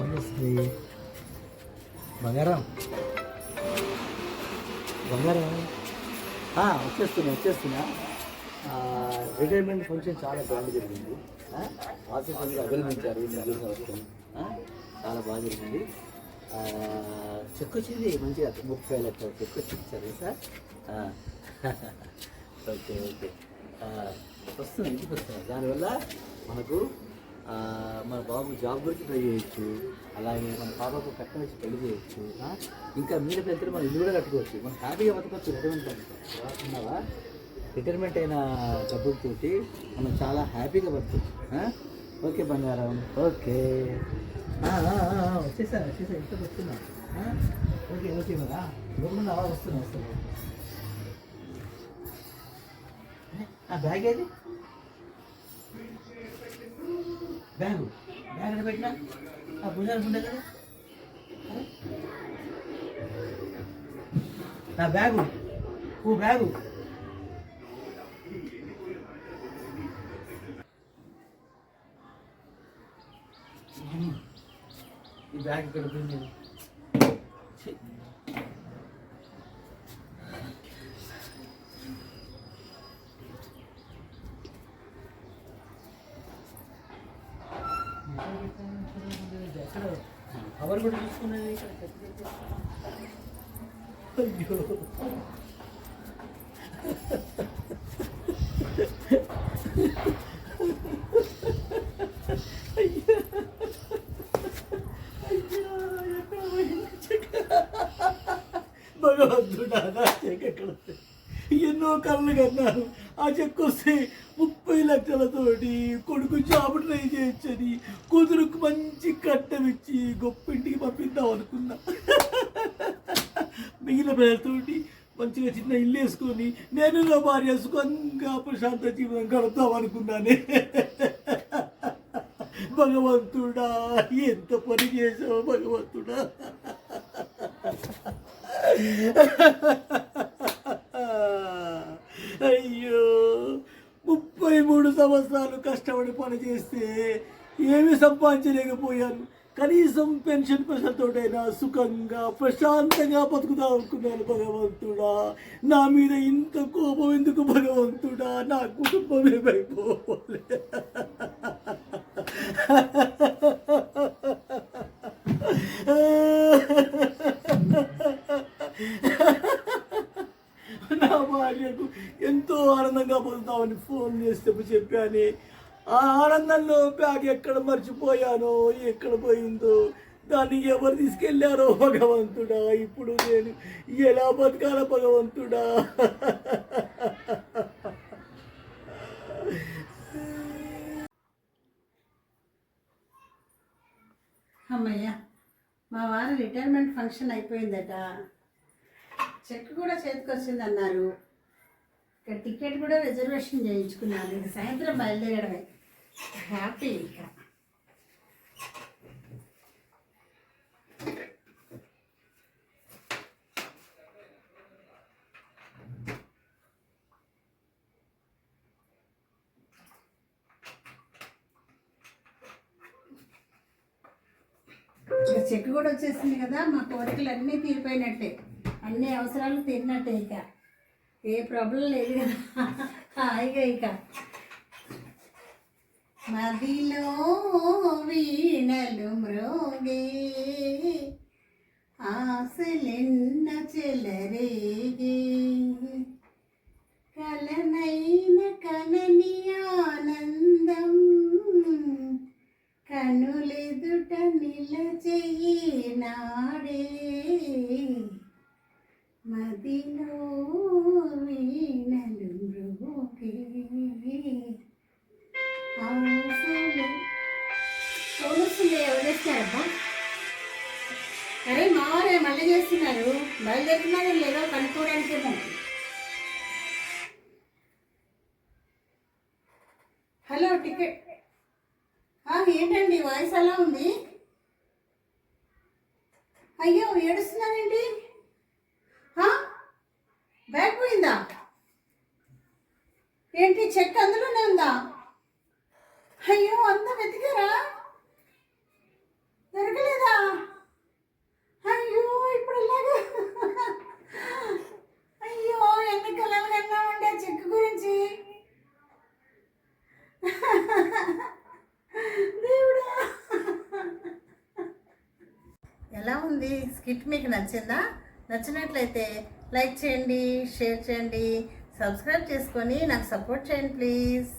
అమ్మ వస్తుంది బంగారం. బంగారం వచ్చేస్తున్నా వచ్చేస్తున్నా. రిటైర్మెంట్ ఫంక్షన్ చాలా గ్రాండ్ జరిగింది. ఆఫీస్ అందరూ అభినందించారు వస్తుంది చాలా బాగా జరిగింది. చెక్ వచ్చింది మంచిగా ముప్పై లక్షల చెక్ వచ్చింది సరే. Sir okay okay. వస్తుంది ఇంటికి వస్తుంది దానివల్ల మనకు బాబు జాబ్ గురించి ట్రై చేయొచ్చు. అలాగే మన పాపకు కట్ట వచ్చి పెళ్ళి చేయొచ్చు. ఇంకా మీద పెద్దలు మనం ఇల్లు కూడా కట్టుకోవచ్చు. మనం హ్యాపీగా బతకొచ్చు రిటైర్మెంట్ ఉన్నావా? రిటైర్మెంట్ అయిన డబ్బులతోటి మనం చాలా హ్యాపీగా బతకొచ్చు. ఓకే బంగారం. ఓకే. ఆ, ఆ, ఇంత వచ్చేసాను వచ్చేసాను. ఇంటికి వస్తున్నా. ఓకే ఓకే కదా గమ్మున్నావా వస్తున్నా వస్తున్నా. ఆ బ్యాగ్ ఏది బ్యాగు బ్యాగ్. ఎక్కడ పెట్టినా? ఆ భుజానికి ఉండే కదా? నా బ్యాగు. ఓ బ్యాగు. ఈ బ్యాగ్ ఇక్కడ పోయింది ఛీ. ఎక్కడ కూడా తీసుకున్నది అయ్యో. భగవంతుడా ఎక్కడ ఎన్నో కళ్ళు కన్నాను. ఆ చెక్ వస్తే ముప్పై లక్షలతోటి కొడుకు జాబ్ ట్రై చేయొచ్చని కూతురుకు మంచి కట్టమిచ్చి గొప్ప ఇంటికి పంపిద్దాం అనుకున్నా. మిగిలిన పేరుతోటి మంచిగా చిన్న ఇల్లు వేసుకొని నేను నా భార్య సుఖంగా ప్రశాంత జీవనం గడుపుతాం అనుకున్నానే. భగవంతుడా ఎంత పని చేసావు భగవంతుడా. అయ్యో. మూడు సంవత్సరాలు కష్టపడి పని చేస్తే ఏమి సంపాదించలేకపోయాను. కనీసం పెన్షన్ పైసలతోటైనా సుఖంగా ప్రశాంతంగా బతుకుతా అనుకున్నాను భగవంతుడా. నా మీద ఇంత కోపం ఎందుకు భగవంతుడా? నా కుటుంబం ఏమైపోలే Ha భార్యకు ఎంతో ఆనందంగా పొందుతామని ఫోన్ చేస్తే చెప్పాను ఆ ఆనందంలో బ్యాగ్ ఎక్కడ మర్చిపోయానో ఎక్కడ పోయిందో దాన్ని ఎవరు తీసుకెళ్ళారో భగవంతుడా? ఇప్పుడు నేను ఎలా బతకాల భగవంతుడా? అమ్మయ్య మా వారి రిటైర్మెంట్ ఫంక్షన్ అయిపోయిందట. చెక్ కూడా చేతికొచ్చిందన్నారు. ఇక్కడ ఇక టికెట్ కూడా రిజర్వేషన్ చేయించుకున్నాను. ఇక సాయంత్రం బయలుదేరడమే. హ్యాపీ ఇక ఇక చెక్ కూడా వచ్చేసింది కదా మా కోరికలు అన్నీ తీరిపోయినట్టే. అన్ని అవసరాలు తీరినట్టే ఇక. ఏ ప్రాబ్లం లేదు కదా. హాయిగా ఇక. నదిలో వీణలు మ్రోగే ఆశలెన్న చెలరేగే. కలనైన కలని ఆనందం. కనులెదుట నిలచేనాడే మదిలో ఊరుస్తుంది వదిలేస్తున్నారబ్బా అరే మావారే మళ్ళీ చేస్తున్నారు. బయలుదేరుతున్నారు లేదో కనుక్కోవడానికి హలో టికెట్. ఏంటండి వాయిస్ అలా ఉంది? అయ్యో ఏడుస్తున్నానండి బ్యాగ్ పోయిందా? ఏంటి చెక్ అందులోనే ఉందా? అయ్యో అంతా వెతికారా? దొరకలేదా? అయ్యో ఇప్పుడు ఎలాగా? అయ్యో ఎన్ని కలలు కన్నామంటే చెక్ గురించి? దేవుడా! ఎలా ఉంది? స్కిట్ మీకు నచ్చిందా? నచ్చినట్లయితే లైక్ చేయండి షేర్ చేయండి సబ్స్క్రైబ్ చేసుకొని నాకు సపోర్ట్ చేయండి ప్లీజ్.